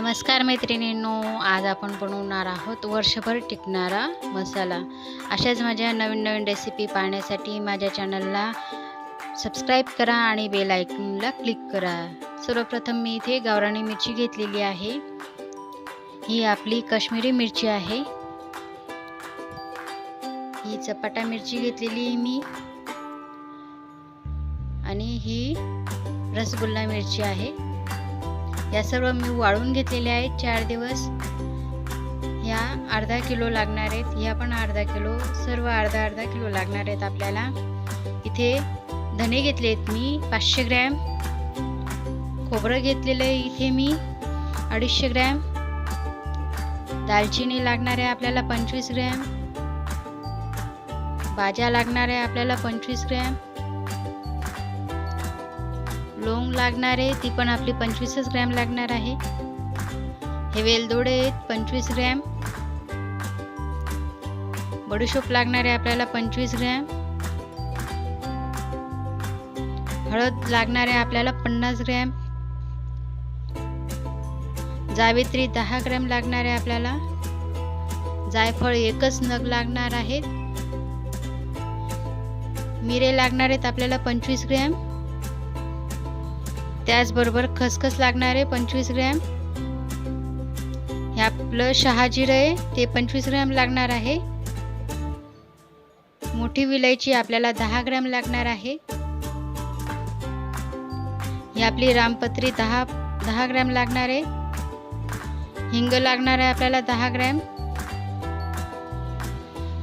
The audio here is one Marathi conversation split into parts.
नमस्कार मैत्रिणींनो आज आपण बनवणार आहोत वर्षभर टिकणारा मसाला. अशाच माझ्या नवीन नवीन रेसिपी पाहण्यासाठी माझ्या चॅनलला सबस्क्राईब करा आणि बेल आयकॉनला क्लिक करा. सर्वप्रथम मी इथे गावराणी मिरची घेतलेली आहे. ही आपली कश्मीरी मिरची आहे. ही चपाटा मिरची घेतलेली आहे मी. आणि ही रसगुल्ला मिरची आहे. या सर्व मी वाळून घेतलेल्या आहेत चार दिवस. ह्या अर्धा किलो लागणार आहेत. ह्या पण अर्धा किलो सर्व अर्धा अर्धा किलो लागणार आहेत आपल्याला. इथे धने घेतले आहेत मी पाचशे ग्रॅम. खोबरं घेतलेलं आहे इथे मी अडीचशे ग्रॅम. दालचिनी लागणार आहे आपल्याला पंचवीस ग्रॅम. भाज्या लागणार आहे आपल्याला पंचवीस ग्रॅम. लोंग लागणार आहे ती पण आपली पंचवीसच ग्रॅम लागणार आहे. हे वेलदोडे आहेत पंचवीस ग्रॅम. बडीशोप लागणार आहे आपल्याला पंचवीस ग्रॅम. हळद लागणार आहे आपल्याला पन्नास ग्रॅम. जावित्री दहा ग्रॅम लागणार आहे आपल्याला. जायफळ एकच नग लागणार आहेत मिरे लागणार आहेत आपल्याला पंचवीस ग्रॅम. त्याचबरोबर खसखस लागणार आहे पंचवीस ग्रॅम. हे आपलं शहाजिरं आहे ते पंचवीस ग्रॅम लागणार आहे. मोठी विलायची आपल्याला दहा ग्रॅम लागणार आहे. ही आपली रामपत्री दहा दहा ग्रॅम लागणार आहे. हिंग लागणार आहे आपल्याला दहा ग्रॅम.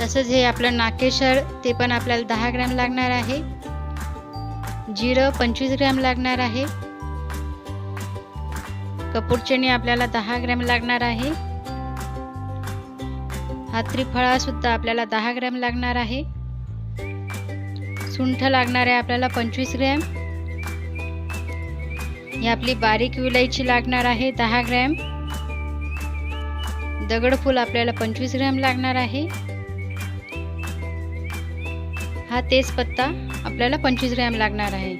तसंच हे आपलं नाकेशर ते पण आपल्याला दहा ग्रॅम लागणार आहे. जिरं पंचवीस ग्रॅम लागणार आहे. कपूर चणी आपल्याला दहा ग्रॅम लागणार आहे. हा सुद्धा आपल्याला दहा ग्रॅम लागणार आहे. सुंठ लागणार आहे आपल्याला पंचवीस ग्रॅम. ही आपली बारीक विलायची लागणार आहे दहा ग्रॅम. दगडफूल आपल्याला पंचवीस ग्रॅम लागणार आहे. हा तेजपत्ता आपल्याला पंचवीस ग्रॅम लागणार आहे.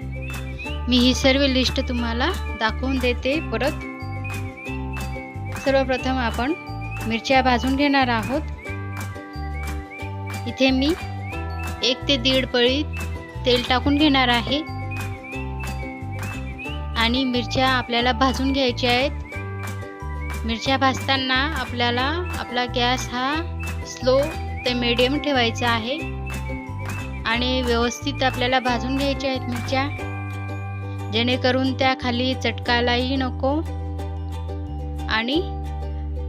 मी ही सर्व लिस्ट तुम्हाला दाखवून देते परत. सर्वप्रथम आपण मिरच्या भाजून घेणार आहोत. इथे मी एक ते दीड पळी तेल टाकून घेणार आहे. आणि मिरच्या आपल्याला भाजून घ्यायच्या आहेत. मिरच्या भाजताना आपल्याला आपला गॅस हा स्लो ते मीडियम ठेवायचा आहे. आणि व्यवस्थित आपल्याला भाजून घ्यायच्या आहेत मिरच्या. जेणेकरून त्या खाली चटकायलाही नको. आणि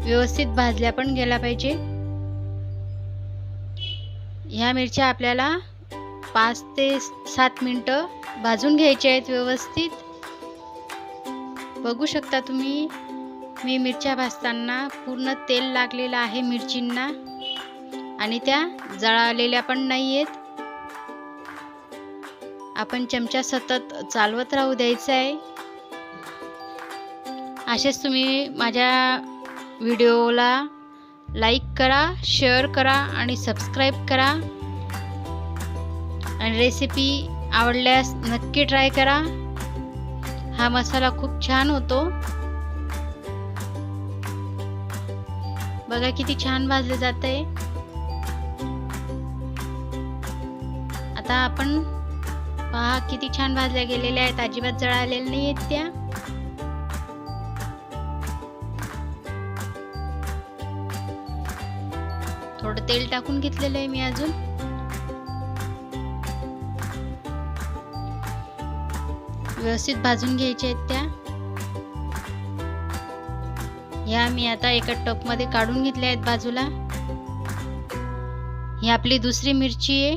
व्यवस्थित भाजल्या पण गेला पाहिजे. ह्या मिरच्या आपल्याला पाच ते सात मिनटं भाजून घ्यायच्या आहेत व्यवस्थित. बघू शकता तुम्ही मी मिरच्या भाजताना पूर्ण तेल लागलेलं आहे मिरचींना आणि त्या जळालेल्या पण नाही आहेत आपण चमचा सतत चालवत राहू द्यायचा आहे. असेच तुम्ही माझ्या व्हिडिओला लाईक करा शेअर करा आणि सबस्क्राईब करा. आणि रेसिपी आवडल्यास नक्की ट्राय करा. हा मसाला खूप छान होतो. बघा किती छान भाजले जात आहे आता आपण पहा किती छान भाजल्या गेलेल्या आहेत. अजिबात जळालेल्या नाही आहेत त्या. थोडं तेल टाकून घेतलेलं आहे मी अजून. व्यवस्थित भाजून घ्यायच्या आहेत त्या. ह्या मी आता एका टपमध्ये काढून घेतल्या आहेत बाजूला. ही आपली दुसरी मिरची आहे.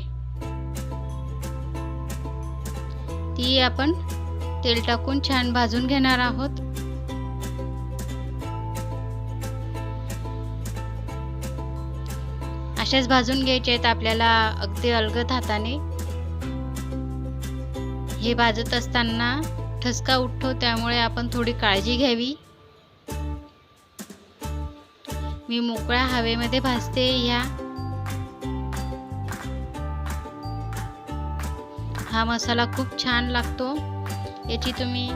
ती आपण तेल टाकून छान भाजून घेणार आहोत. असेच भाजून घ्यायचे आहेत आपल्याला अगदी अलगद हाताने. हे भाजत असताना ठसका उठतो त्यामुळे आपण थोडी काळजी घ्यावी. मी मोकळ्या हवेमध्ये भाजते ह्या. हा मसाला खूप छान लागतो. याची तुम्ही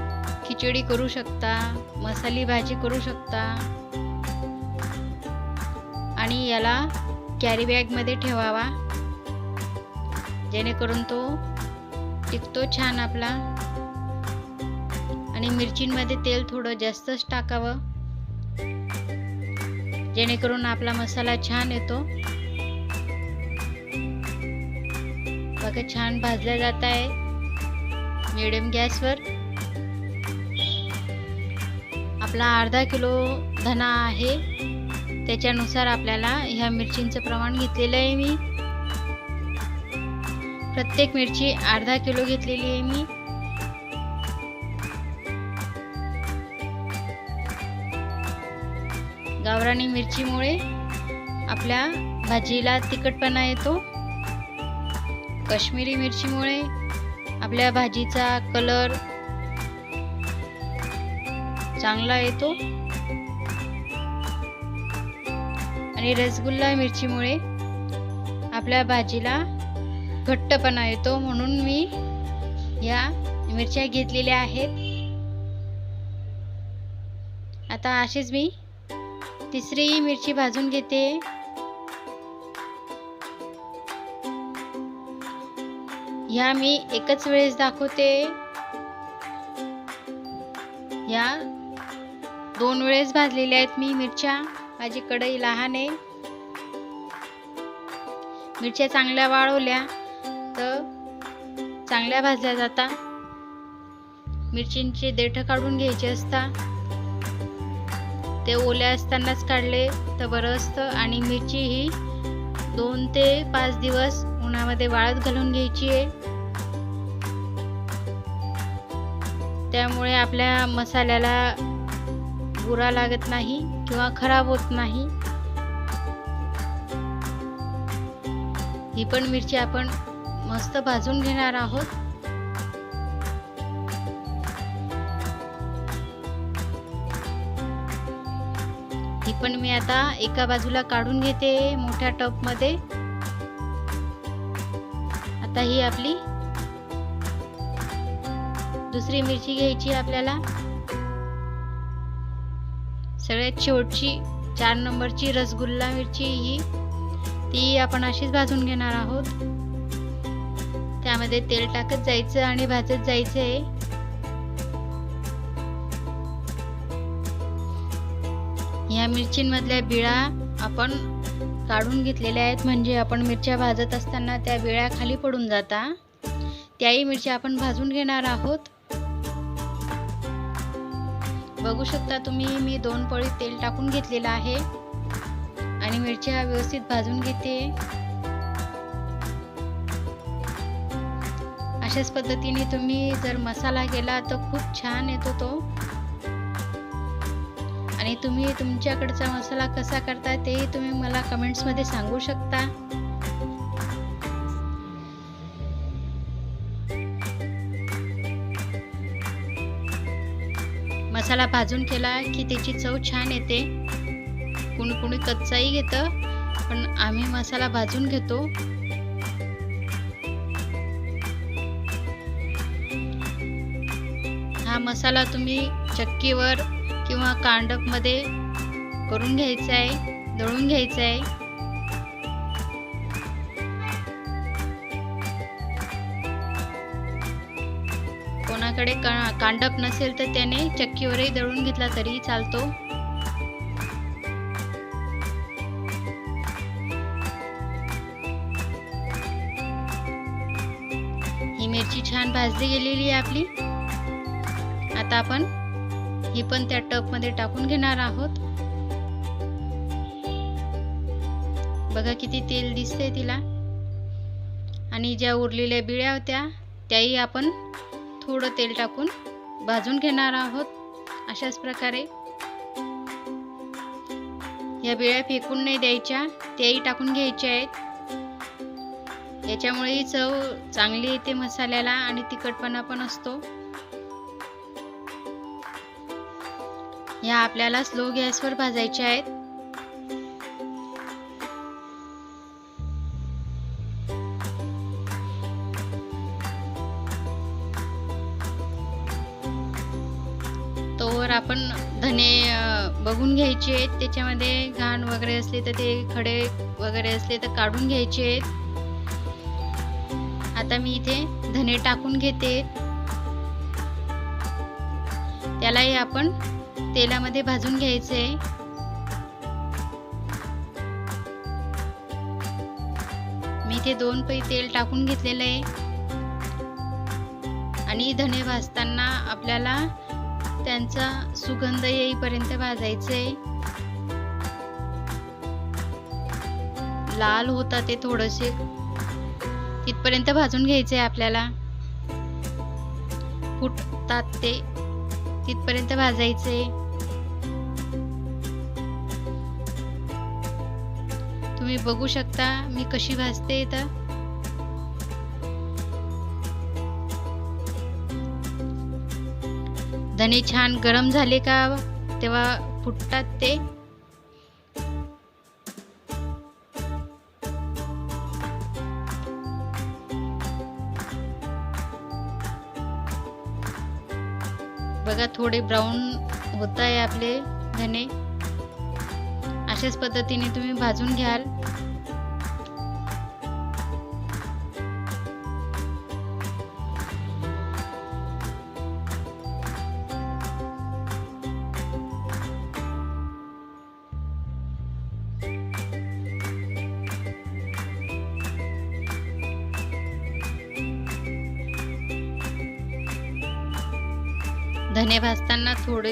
खिचडी करू शकता मसाली भाजी करू शकता. आणि याला कॅरी बॅगमध्ये ठेवावा. जेणेकरून तो टिकतो छान आपला. आणि मिरचींमध्ये तेल थोडं जास्तच टाकावं. जेणेकरून आपला मसाला छान येतो. बघा छान भाजला जात आहे. मिडियम गॅसवर आपला अर्धा किलो धना आहे. त्याच्यानुसार आपल्याला ह्या मिरचींचं प्रमाण घेतलेलं आहे मी. प्रत्येक मिरची अर्धा किलो घेतलेली आहे मी. गावरानी मिरचीमुळे आपल्या भाजीला तिखटपणा येतो. काश्मीरी मिरचीमुळे आपल्या भाजीचा कलर चांगला येतो. आणि रसगुल्ला मिरचीमुळे आपल्या भाजीला घट्टपणा येतो म्हणून मी या मिरच्या घेतलेल्या आहेत. आता अशीच मी तिसरी मिरची भाजून घेते. ह्या मी एकच वेळेस दाखवते. ह्या दोन वेळेस भाजलेल्या आहेत मी मिरच्या. माझी कढई लहान आहे. मिरच्या चांगल्या वाळवल्या तर चांगल्या भाजल्या जातात मिरचींचे देठ काढून घ्यायचे असता. ते ओल्या असतानाच काढले तर बरं असतं आणि मिरची ही दोन ते पाच दिवस उन्हामध्ये वाळत घालून घ्यायची आहे. त्यामुळे आपल्या मसाल्याला बुरा लागत नाही. किंवा खराब होत नाही. ही पण मिरची आपण मस्त भाजून घेणार आहोत. ही पण मी आता एका बाजूला काढून घेते मोठ्या टपमध्ये आता ही आपली दुसरी मिरची घ्यायची आपल्याला. सगळ्यात शेवटची चार नंबरची रसगुल्ला मिरची ही ती आपण अशीच भाजून घेणार आहोत. त्यामध्ये तेल टाकत जायचं आणि भाजत जायचं आहे या मिरचींमधल्या बिळा आपण काढून घेतलेल्या आहेत म्हणजे आपण मिरच्या भाजत असताना त्या बिळ्या खाली पडून जाता. त्याही मिरच्या आपण भाजून घेणार आहोत. बघू शकता तुम्ही मी दोन पळी तेल टाकून घेतलेलं आहे. आणि मिरच्या व्यवस्थित भाजून घेते. अशाच पद्धतीने तुम्ही जर मसाला केला तर खूप छान येतो तो. आणि तुम्ही तुमच्याकडचा मसाला कसा करता तेही तुम्ही मला कमेंट्समध्ये सांगू शकता. मसाला भाजून केला की त्याची चव छान येते. कुणी कुणी कच्चाही घेतं पण आम्ही मसाला भाजून घेतो. हा मसाला तुम्ही चक्कीवर किंवा कांडपमध्ये करून घ्यायचा आहे दळून घ्यायचा आहे. कोणाकडे का कांडप नसेल तर त्याने चक्कीवरही दळून घेतला तरीही चालतो. ही मिरची छान भाजली गेलेली आहे आपली. आता आपण ही पण त्या टपमध्ये टाकून घेणार आहोत. बघा किती तेल दिसते तिला. आणि ज्या उरलेल्या बिळ्या होत्या त्याही आपण थोडं तेल टाकून भाजून घेणार आहोत अशाच प्रकारे. या बिळ्या फेकून नाही द्यायच्या त्याही टाकून घ्यायच्या आहेत. याच्यामुळेही चव चांगली येते मसाल्याला आणि तिखटपणा पण असतो. या आपल्याला स्लो गॅसवर भाजायच्या आहेत. आपण धने बघून घ्यायचे आहेत. त्याच्यामध्ये घाण वगैरे असले तर ते खडे वगैरे असले तर काढून घ्यायचे आहेत. आता मी इथे धने टाकून घेते. त्यालाही आपण तेलामध्ये भाजून घ्यायचे. मी इथे दोन पै तेल टाकून घेतलेलं आहे. आणि धने भाजताना आपल्याला त्यांचा सुगंध येईपर्यंत भाजायचे. लाल होता ते थोडेसे. तिथपर्यंत भाजून घ्यायचे आपल्याला. फुटतात ते. तिथपर्यंत भाजायचे. तुम्ही बघू शकता मी कशी भाजते इथं. धने छान गरम झाले का तेव्हा फुटतात ते. बघा थोडे ब्राऊन होत आहे आपले धने अशाच पद्धतीने तुम्ही भाजून घ्याल.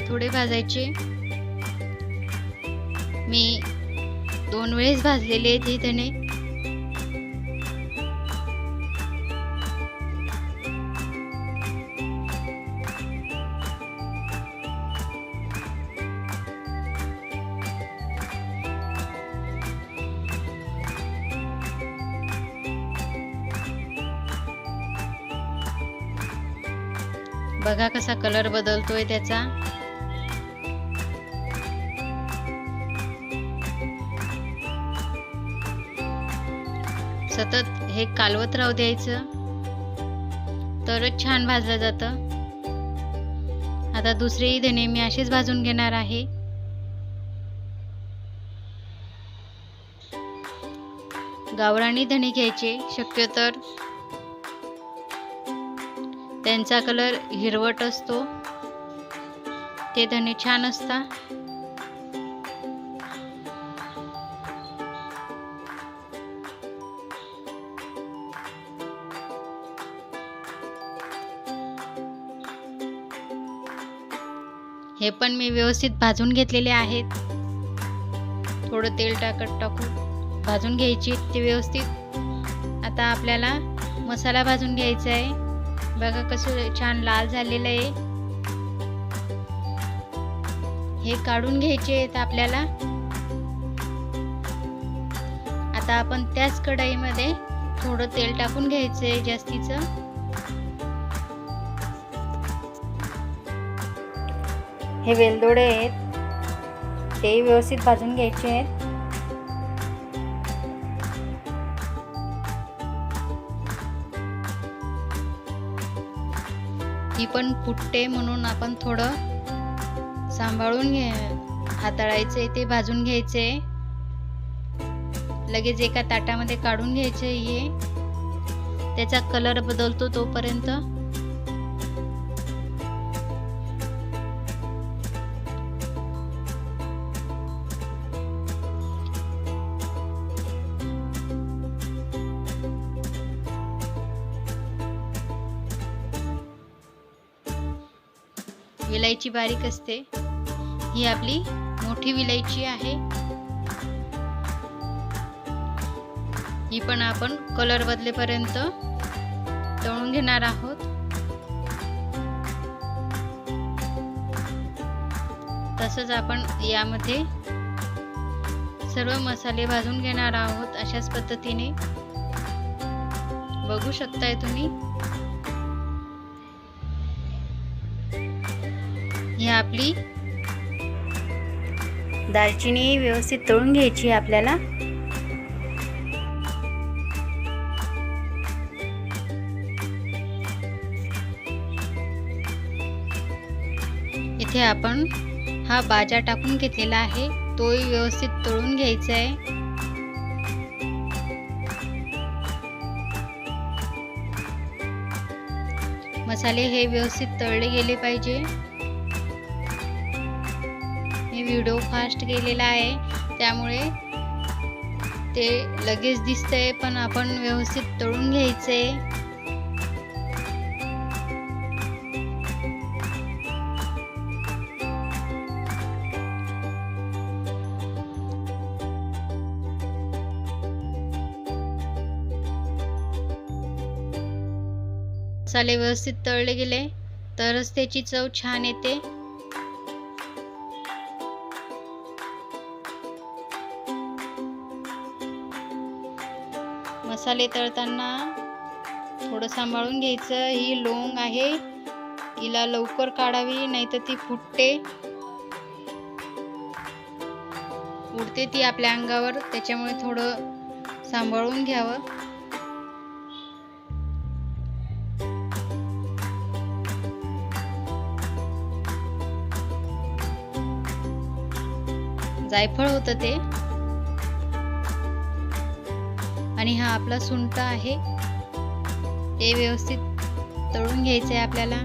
थोडे भाजायचे. मी दोन वेळेस भाजलेले आहेत हे त्याने. बघा कसा कलर बदलतोय त्याचा. सतत हे कालवत राहू द्यायचं. तरच छान भाजलं जातं. आता दुसरेही धणे मी असेच भाजून घेणार आहे. गावरानी धणे घ्यायचे शक्यतर त्यांचा कलर हिरवट असतो. ते धने छान असतात. हे पण मी व्यवस्थित भाजून घेतलेले आहेत. थोडं तेल टाकत टाकून भाजून घ्यायची ते व्यवस्थित. आता आपल्याला मसाला भाजून घ्यायचा आहे. बघा कसं छान लाल झालेलं आहे. हे काढून घ्यायचे आहेत आपल्याला. आता आपण त्याच कढाईमध्ये थोडं तेल टाकून घ्यायचं आहे जास्तीचं. हे वेलदोडे आहेत. ते व्यवस्थित भाजून घ्यायचे आहेत. ती पण फुटते म्हणून आपण थोडं सांभाळून घे हाताळायचे ते भाजून घ्यायचे. लगेच एका ताटामध्ये काढून घ्यायचे हे. त्याचा कलर बदलतो तोपर्यंत. विलायची बारीक असते. ही आपली मोठी विलायची आहे. ही पण आपण कलर बदलेपर्यंत तळून घेणार आहोत. तसंच आपण यामध्ये सर्व मसाले भाजून घेणार आहोत अशाच पद्धतीने. बघू शकताय तुम्ही. ही आपली दालचिनी व्यवस्थित तळून घ्यायची आहे आपल्याला. इथे आपण हा बाजा टाकून घेतलेला आहे. तोही व्यवस्थित तळून घ्यायचा आहे. मसाले हे व्यवस्थित तळले गेले पाहिजे. व्हिडिओ फास्ट गेलेला आहे. त्यामुळे ते लगेच दिसतंय पण आपण व्यवस्थित तळून घ्यायचंय. मसाले व्यवस्थित तळले गेले तरच त्याची चव छान येते. मसाले तळताना थोडं सांभाळून घ्यायचं. ही लोंग आहे. हिला लवकर काढावी नाही तर ती फुटते. उडते ती आपल्या अंगावर. त्याच्यामुळे थोडं सांभाळून घ्यावं. जायफळ होतं ते. आणि हा आपला सुंट आहे. हे व्यवस्थित तळून घ्यायचं आहे आपल्याला.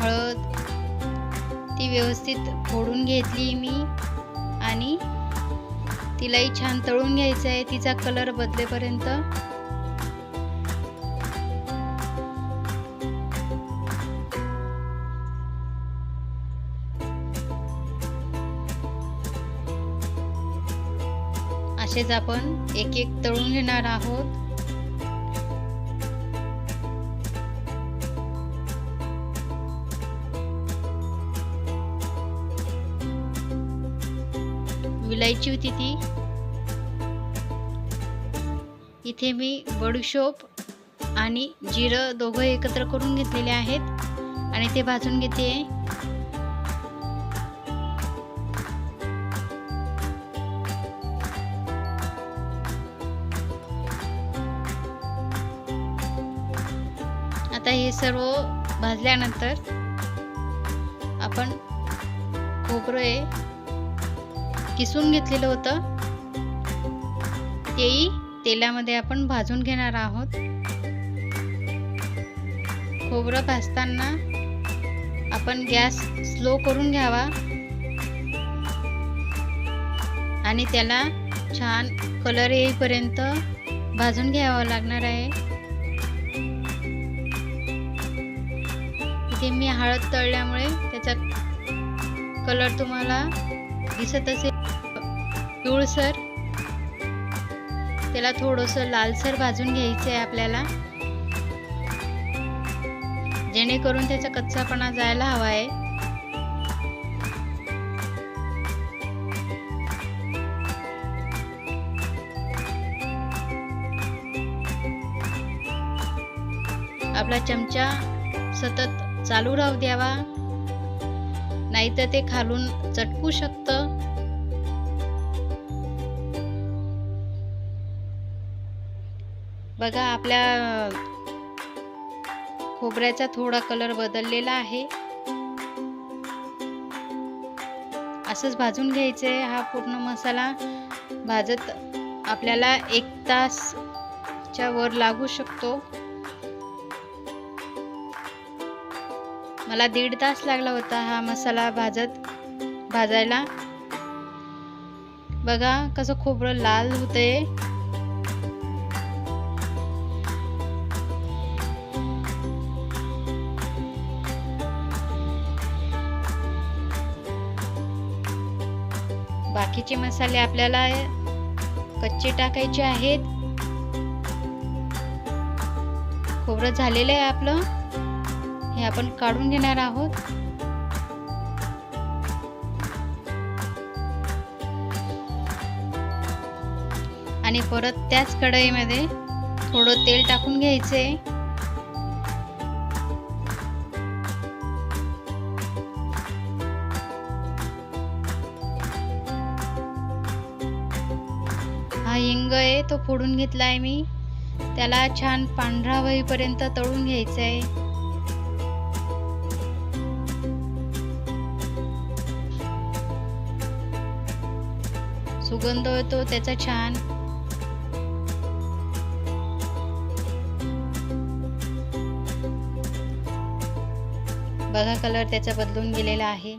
हळद ती व्यवस्थित फोडून घेतली मी आणि तिलाही छान तळून घ्यायचं आहे. तिचा कलर बदलेपर्यंत असेच आपण एक एक तळून घेणार आहोत. विलायची होती ती. इथे मी बडुशोप आणि जिरं दोघं एकत्र करून घेतलेले आहेत. आणि ते भाजून घेते. हे सर्व भाजल्यानंतर आपण खोबरं हे किसून घेतलेलं होतं. तेही तेलामध्ये आपण भाजून घेणार आहोत. खोबरं भाजताना आपण गॅस स्लो करून घ्यावा. आणि त्याला छान कलर येईपर्यंत भाजून घ्यावा लागणार आहे. इथे मी हळद तळल्यामुळे त्याचा कलर तुम्हाला दिसत असेल. पिवळसर. त्याला थोडंसं लालसर भाजून घ्यायचं आहे आपल्याला. जेणेकरून त्याचा कच्चापणा जायला हवा आहे आपला चमचा सतत चालू राहू द्यावा. नाहीतर ते खालून चटकू शकतं. बघा आपल्या खोबऱ्याचा थोडा कलर बदललेला आहे. असंच भाजून घ्यायचं आहे हा पूर्ण मसाला. भाजत आपल्याला एक तासच्या वर लागू शकतो. मला दीड तास लागला होता हा मसाला भाजत भाजायला. बघा कसं खोबरं लाल होतंय. बाकीचे मसाले आपल्याला कच्चे टाकायचे आहेत. खोबरं झालेलं आहे आपलं. हे आपण काढून घेणार आहोत. आणि परत त्याच कढईमध्ये थोडं तेल टाकून घ्यायचे. हा हिंग आहे तो फोडून घेतला आहे मी. त्याला छान पांढरा वहीपर्यंत तळून घ्यायचं आहे सुगंध येतो त्याचा छान. बघा कलर त्याचा बदलून गेलेला आहे.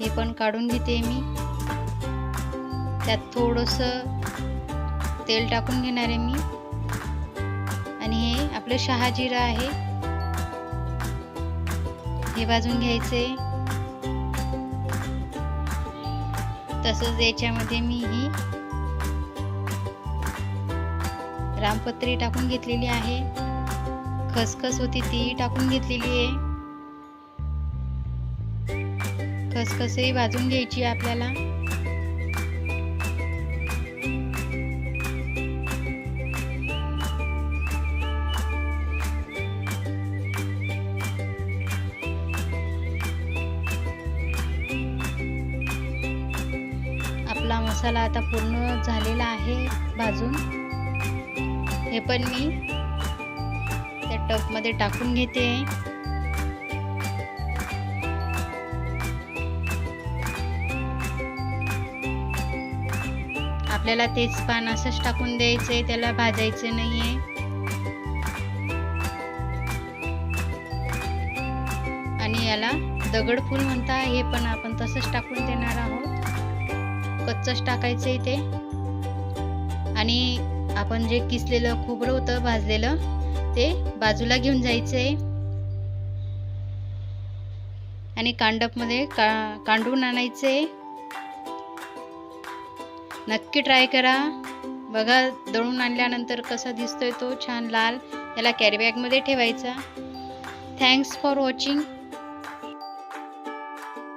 हे पण काढून घेते मी. त्यात थोडस तेल टाकून घेणार आहे मी. आणि हे आपलं शहाजीरा आहे. हे भाजून घ्यायचे. तसंच याच्यामध्ये मी ही रामपत्री टाकून घेतलेली आहे. खसखस होती ती टाकून घेतलेली आहे. खसखसही भाजून घ्यायची आपल्याला. आता पूर्ण झालेला आहे भाजून. हे पण मी त्या टपमध्ये टाकून घेते. आपल्याला तेच पान असंच टाकून द्यायचंय त्याला भाजायचं नाहीये. आणि याला दगडफूल म्हणता हे पण आपण तसंच टाकून देणार आहोत. कच्चंच टाकायचं आहे ते. आणि आपण जे किसलेलं खोबरं होतं भाजलेलं ते बाजूला घेऊन जायचं आहे आणि कांडपमध्ये का कांडून आणायचं आहे नक्की ट्राय करा. बघा दळून आणल्यानंतर कसा दिसतोय तो छान लाल. त्याला कॅरीबॅगमध्ये ठेवायचा. Thanks for watching